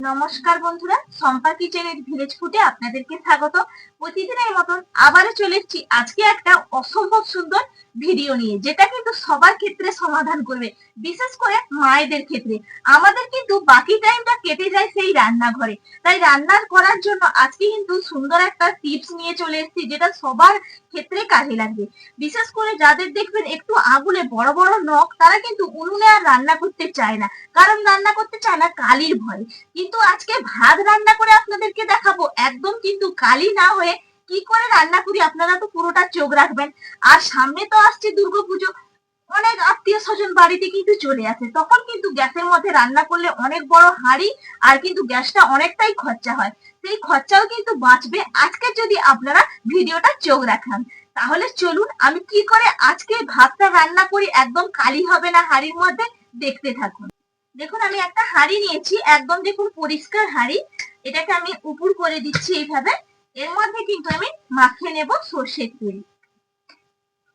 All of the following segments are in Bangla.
নমস্কার বন্ধুরা সম্পা কিচেনের ভিলেজ ফুটে আপনাদেরকে স্বাগত। প্রতিদিনের মতন আবারও চলে এসেছি আজকে একটা অসম্ভব সুন্দর ভিডিও নিয়ে, যেটা কিন্তু সবার ক্ষেত্রে সমাধান করবে, বিশেষ করে মায়েদের ক্ষেত্রে। আমাদের কিন্তু বাকি টাইমটা কেটে যায় সেই রান্নাঘরে। তাই রান্নার করার জন্য আজকে কিন্তু সুন্দর একটা টিপস নিয়ে চলে এসেছি, যেটা সবার ক্ষেত্রে কাজে লাগবে। বিশেষ করে যাদের দেখবেন একটু আগুলে বড় বড় নখ, তারা কিন্তু উনুনে আর রান্না করতে চায় না। কারণ রান্না করতে চায় না কালির ভয়। কিন্তু আজকে ভাত রান্না করে আপনাদেরকে দেখাবো। একদম কিন্তু কালি না হয়ে কি করে রান্না করি আপনারা তো পুরোটা চোখ রাখবেন। আর সামনে তো আসছে দুর্গাপুজো। অনেক আত্মীয় স্বজন বাড়িতে কিন্তু চলে আসে। তখন কিন্তু গ্যাসের মধ্যে রান্না করলে অনেক বড় হাঁড়ি আর কিন্তু গ্যাসটা অনেকটাই খরচা হয়। সেই খরচাও কিন্তু বাঁচবে। আজকে যদি আপনারা ভিডিওটা চোখ রাখান, তাহলে চলুন আমি কি করে আজকে ভাতটা রান্না করি একদম কালি হবে না হাঁড়ির মধ্যে দেখতে থাকুন। দেখুন, আমি একটা হাঁড়ি নিয়েছি, একদম দেখুন পরিষ্কার হাঁড়ি। এটাকে আমি উপর করে দিচ্ছি এইভাবে। এর মধ্যে কিন্তু আমি মাখিয়ে নেব সর্ষের তেল।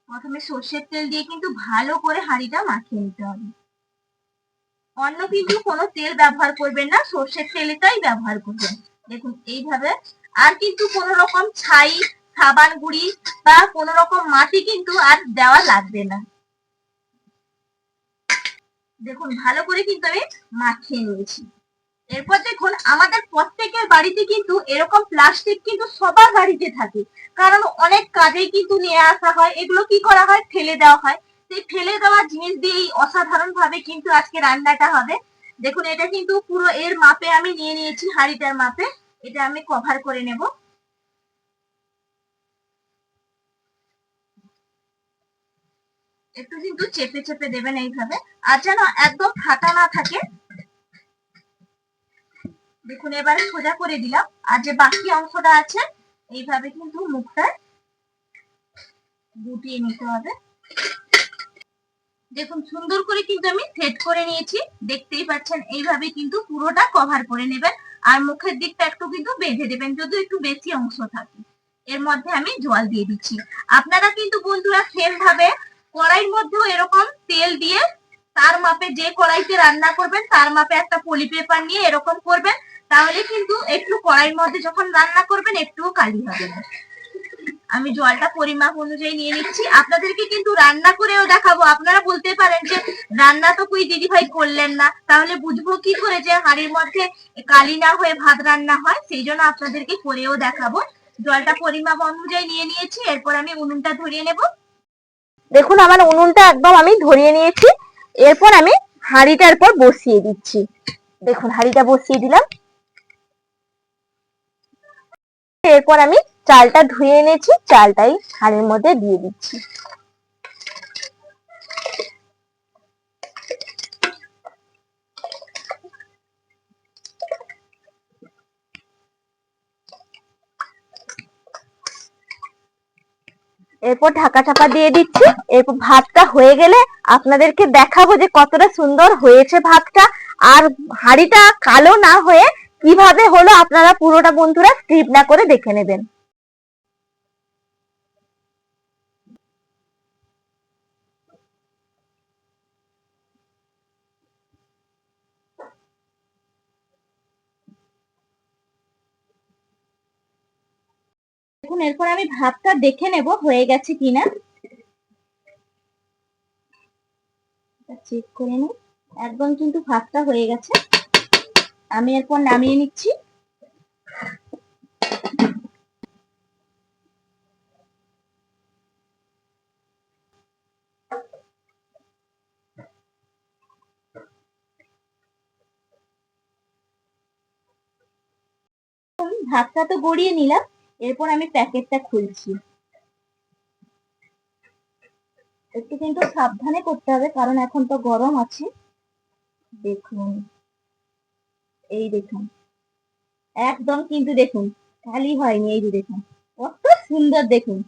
প্রথমে সর্ষের তেল দিয়ে কিন্তু ভালো করে হাঁড়িটা মাখিয়ে নিতে হবে। অন্য কিন্তু কোনো তেল ব্যবহার করবেন না, সর্ষের তেলটাই ব্যবহার করবেন। দেখুন, এইভাবে। আর কিন্তু কোন রকম ছাই, সাবান গুঁড়ি বা কোন রকম মাটি কিন্তু আর দেওয়া লাগবে না। দেখুন, ভালো করে কিন্তু আমি মাখিয়ে নিয়েছি। এরপর দেখুন, আমাদের প্রত্যেকের বাড়িতে কিন্তু এরকম প্লাস্টিক কিন্তু সবার বাড়িতে থাকে। কারণ অনেক কাজে কিন্তু নিয়ে আসা হয়। এগুলো কি করা হয়? ফেলে দেওয়া হয়। সেই ফেলে দেওয়া জিনিস দিয়েই অসাধারণ ভাবে কিন্তু আজকে রান্নাটা হবে। দেখুন, এটা কিন্তু পুরো এর মাপে আমি নিয়ে নিয়েছি, হাঁড়িটার মাপে। এটা আমি কভার করে নেব। একটু কিন্তু চেপে চেপে দেবেন এইভাবে। আর যেন একদম ফাটা না থাকে। দেখুন, এবার সোজা করে দিলাম। আর যে বাকি অংশটা আছে, এইভাবে কিন্তু মুখটা গুটিয়ে নিতে হবে। দেখুন, সুন্দর করে কিন্তু আমি সেট করে নিয়েছি। দেখতেই পাচ্ছেন, এইভাবে কিন্তু পুরোটা কভার করে নেবেন। আর মুখের দিকটা একটু কিন্তু বেঁধে দেবেন যদি একটু বেশি অংশ থাকে। এর মধ্যে আমি জল দিয়ে দিচ্ছি। আপনারা কিন্তু বন্ধুরা সেম ভাবে কড়াইয়ের মধ্যেও এরকম তেল দিয়ে তার মাপে যে কড়াইতে রান্না করবেন, তার মাপে একটা পলি পেপার নিয়ে এরকম করবেন, তাহলে কিন্তু একটু কড়াইয়ের মধ্যে যখন রান্না করবেন একটুও কালি হবে না। আমি জলটা পরিমাপ অনুযায়ী নিয়ে নিচ্ছি। আপনাদেরকে কিন্তু রান্না করেও দেখাবো। আপনারা বলতে পারেন যে, রান্না তো কই দিদি ভাই করলেন না? তাহলে বুঝব কি করে যে হাঁড়ির মধ্যে কালি না হয়ে ভাত রান্না হয়, সেই জন্য আপনাদেরকে করেও দেখাবো। জলটা পরিমাপ অনুযায়ী নিয়ে নিয়েছি। এরপর আমি উনুনটা ধরিয়ে নেব। দেখুন আমার উনুনটা একদম আমি ধরিয়ে নিয়েছি। এরপর আমি হাঁড়িটার পর বসিয়ে দিচ্ছি। দেখুন, হাঁড়িটা বসিয়ে দিলাম। এরপর আমি চালটা ধুয়ে এনেছি, চালটাই হাঁড়ির মধ্যে দিয়ে দিচ্ছি। এরপর ঢাকা চাপা দিয়ে দিচ্ছি। এরপর ভাতটা হয়ে গেলে আপনাদেরকে দেখাবো যে কতটা সুন্দর হয়েছে ভাতটা। আর হাঁড়িটা কালো না হয়ে কীভাবে হলো আপনারা পুরোটা বন্ধুরা স্ক্রিপ না করে দেখে নেবেন। দেখুন, এরপর আমি ভাতটা দেখে নেব হয়ে গেছে কিনা। চেক করে নিই। একদম কিন্তু ভাতটা হয়ে গেছে। আমি এরপর নামিয়ে নিচ্ছি। ভাতটা তো গড়িয়ে নিলাম। এরপর আমি প্যাকেটটা খুলছি। একটু কিন্তু সাবধানে করতে হবে, কারণ এখন তো গরম আছে। দেখুন, এই দেখুন, একদম কিন্তু দেখুন, খালি হয়নি, এই যে দেখুন, কত সুন্দর দেখুন।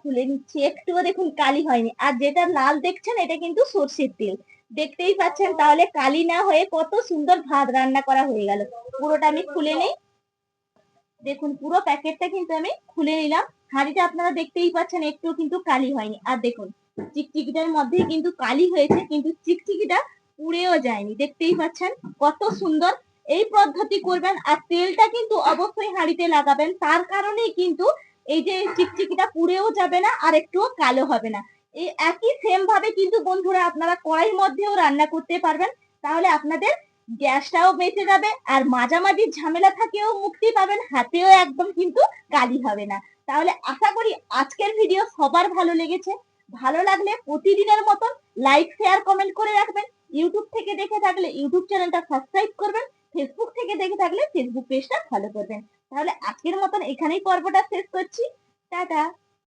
খুলে নিচ্ছি, একটুও দেখুন কালি হয়নি। আর যেটা লাল দেখছেন, এটা কিন্তু সর্ষের তেল। দেখতেই পাচ্ছেন, তাহলে কালি না হয়ে কত সুন্দর ভাত রান্না করা হয়ে গেল। পুরোটা আমি খুলে নেই। দেখুন, পুরো প্যাকেটটা কিন্তু আমি খুলে নিলাম। হাঁড়িটা আপনারা দেখতেই পাচ্ছেন একটু কিন্তু কালি হয়নি। আর দেখুন, চিকচিকিটার মধ্যে কিন্তু কালি হয়েছে, কিন্তু চিকচিকিটা পুড়েও যায়নি। দেখতেই পাচ্ছেন, কত সুন্দর এই পদ্ধতি করবেন। আর তেলটা কিন্তু অবশ্যই হাঁড়িতে লাগাবেন। তার কারণেই কিন্তু এই যে চিকচিকিটা পুড়েও যাবে না, আর একটুও কালো হবে না। এই একই সেম ভাবে কিন্তু বন্ধুরা, আপনারা কড়াইয়ের মধ্যেও রান্না করতে পারবেন। তাহলে আপনাদের গ্যাসটাও বেঁচে যাবে আর মাঝামাঝি ঝামেলা থেকেও মুক্তি পাবেন, হাতেও একদম কিন্তু কালি হবে না। তাহলে আশা করি আজকের ভিডিও সবার ভালো লেগেছে। ভালো লাগলে প্রতিদিনের মতন লাইক শেয়ার কমেন্ট করে রাখবেন। ইউটিউব থেকে দেখে থাকলে ইউটিউব চ্যানেলটা সাবস্ক্রাইব করবেন। ফেসবুক থেকে দেখে থাকলে ফেসবুক পেজটা ফলো করবেন। তাহলে আজকের মতন এখানেই পর্বটা শেষ করছি। টাটা!